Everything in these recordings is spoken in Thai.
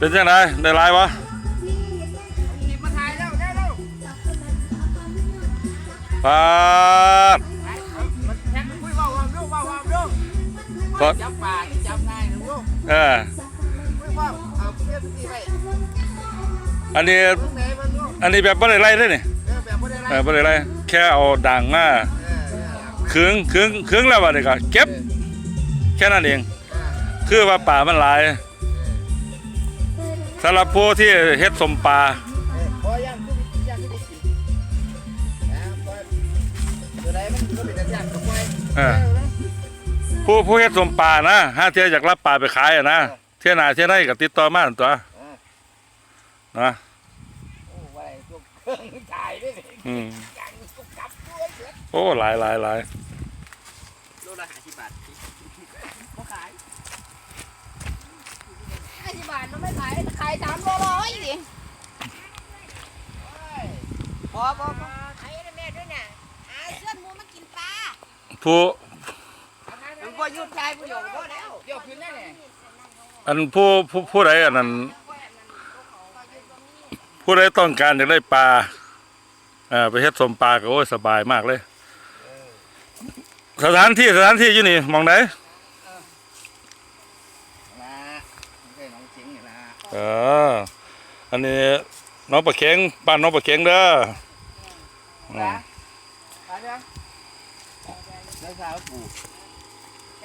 เป็นจังไดได้หลายวะหยิบมาถ่ายแล้วได้แล้วปาดไปเอามันแท็กคุยว่าวามดูว่าวามดูก็จับปากจับง่ายนะลูกเออคุยว่าวเอาเพื่อนที่ไปอันนี้ตรงไหนมันลูกอันนี้แบบบ่ได้ไล่เด้นี่เออแบบบ่ได้ไรเออบ่ได้ไล่แค่เอาด่างมาเออเออขึงขึงขึงแล้วบัดนี้ก็เก็บ แค่นั้นเอง คือว่าป่ามันหลาย สำหรับผู้ที่เฮ็ดสมปลาเออพอย่างคือย่างที่ได้กินนะพอตัวใดมันก็เป็นแต่ย่างกับไว้เออผู้ผู้เฮ็ดสมปลานะห้าเที่ยอยากรับปลาไปขายอะนะเที่ยหน้าเที่ยไหนก็ติดต่อมาตัวนะโอ้ไว้ตัวเครื่องถ่ายด้วยนี่อืมย่างกุกกับด้วยเถอะโอ้หลายหลายหลาย โลละห้าสิบบาทเขาขาย ห้า สิบบาทมันไม่ขายขายสามร้อยดิพอพอพอไอ้แม่ด้วยน่ะหาเสื้อหมูมากินปลาผู้มันก็ยุดชายประโยชน์ก็แล้วเดี๋ยวขึ้นแน่เนี่ยอันผู้ผู้ผู้ใดอันนั้นผู้ใดต้องการอยากได้ปลาเอ่าไปเฮ็ดสมปลาก็โอ้ยสบายมากเลย สถานที่สถานที่อยู่นี่หมองไหน นะไม่ใช่น้องจิงนี่นะเออ อันนี้น้องปลาเข็งบ้านน้องปลาเข็งเด้ออืมไปยังได้สาวปู่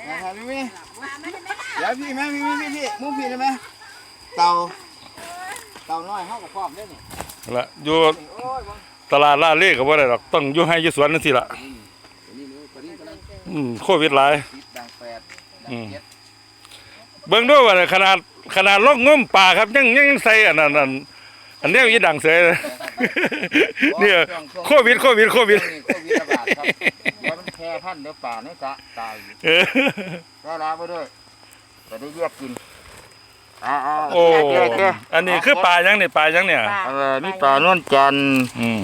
นะครับพี่มี่ว่าไม่ได้ไม่ได้เดี๋ยวพี่แม่พี่พี่พี่มุ้งพี่ได้ไหมเต่าเต่าน้อยเข้ากับพร้อมได้นี่ละอยู่โอ้ยบางตลาดลาดเล่ก็บ่ได้หรอกต้องอยู่ให้อยู่สวนนั่นสิล่ะตัวนี้นู้ตัวนี้กำลังอืมโควิดหลาย ติดดังแปดดัอืงมเจ็ดเบิ่งดูว่าขนาด ขนาดลอกงมป่าครับยังยังใส่อันนั้นอันอันนี้อีดังเสยเลยเนี่ยโควิดโควิดโควิดช่วงนี้โควิดระบาดครับว่ามันแพร่พันธุ์เดี๋ยวป่าในสระตายอยู่เออได้ลาไปด้วยจะได้แยกกินอ่าโอ้อันนี้คือปลายังนี่ปลายังเนี่ยเออนี่ปลานวลจันทร์อืม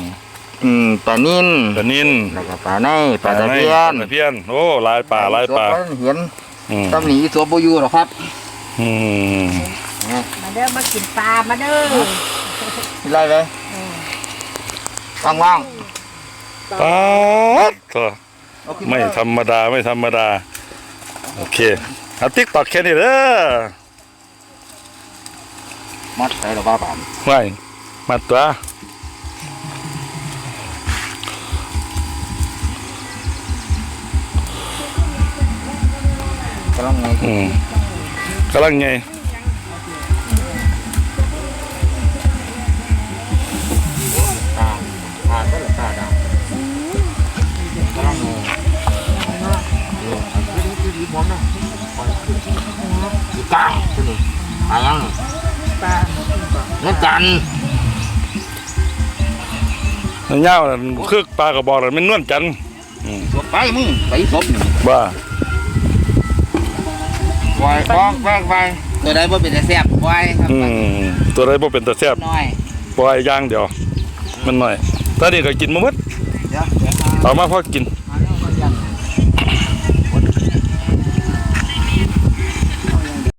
อืมปลานิ่นปลานินแล้วก็ปลาในปลาตะเพียนปลาตะเพียนโอ้หลายปลาหลายปลาตัวเห็นอืมตำหนิตัวบอยูหรอกครับ อืมมาเด้อมากินปลามาเด้อไล่เลยว่างปลาตัวๆเอาขึ้นไม่ธรรมดาไม่ธรรมดา โอเคเอาติ๊กตอกแค่นี้เด้อมัดใส่หรอบ้าป่านไม่มาตัวกำลังไงอืม กำลังไงตาตาก็เหลือตาดำกำลังไงเออดีดีดีพร้อมนะดีกลางตันี้ปลายังานวลจันทร์เงาน่ะคือปลากระบอกน่ะมันนวลจันทร์ไปมึงไปศพนี่ ว่าปล่อยฟองแวกไปตัวใดบ่เป็นแต่แซ่บปล่อยครับอืมตัวใดบ่เป็นตาแซ่บน้อยปล่อยอย่างเดียว มันหน่อยตอนนี้ก็กินมาหมดเดี๋ยวเดี๋ยวเอามาพอกินเ